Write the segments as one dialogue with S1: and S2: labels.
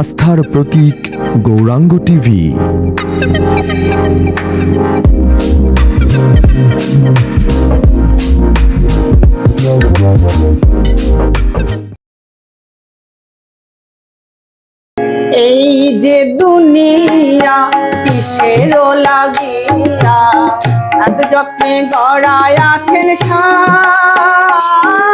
S1: আস্থার প্রতীক গৌরাঙ্গ টিভি।
S2: এই যে দুনিয়া কিসের লাগিয়া এত যত্নে গড়ায় আছেন সাই।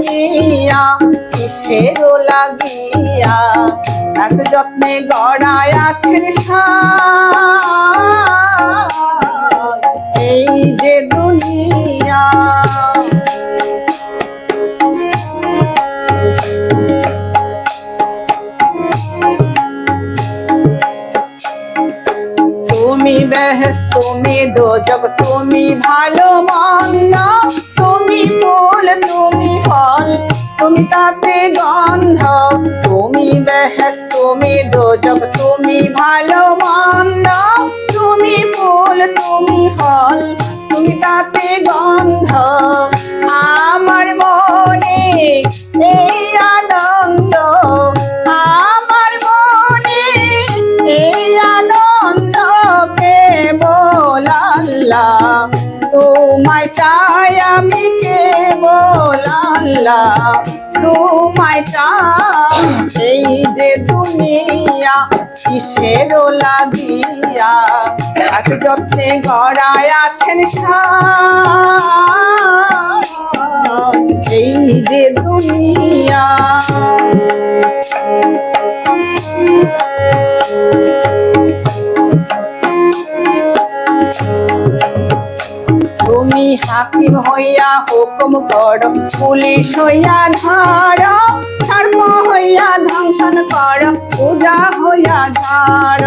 S2: যে দুনিয়া কিসের লাগিয়া? এত যত্নে গড়ায় আছেন। এই যে দুনিয়া। তুমি বেহেস তুমি দোজক, তুমি ভালো মন্দ। তুমি ফুল, তুমি তুমি তাতে গন্ধ, তুমি বেহেস তুমি দোজক, তুমি ভালো মন্দ, তুমি ফুল, তুমি ফল, তুমি তাতে গন্ধ। আমার মনে এই আল্লাহ তোমায় এই যে দুনিয়া কিসের লাগিয়া এক যত্নে গড়ায় আছেন সা এই যে দুনিয়া হাকিম হইয়া হুকুম কর। পুলিশ হইয়া ধর সর্ব হইয়া ধ্বংসন কর, পূজা হইয়া ধর।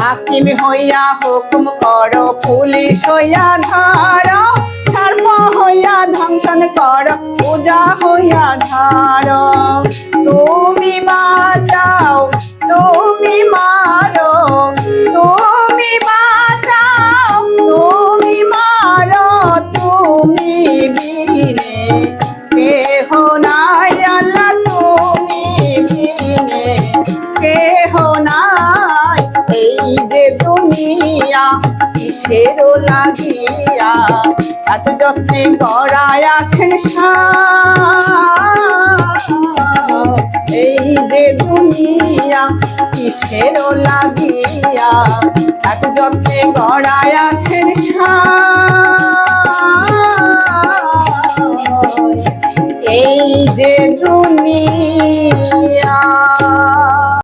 S2: হাকিম হইয়া হুকুম কর, পুলিশ হইয়া ধর সর্ব হইয়া ধ্বংসন কর, পূজা হইয়া ধর। তুমি বাঁচাও, তুমি মারো, তুমি কিসের লাগিয়া এত যত্নে গড়ায় আছেন। এই যে দুনিয়া কিসের লাগিয়া এত যত্নে গড়ায় আছেন। এই যে দুনিয়া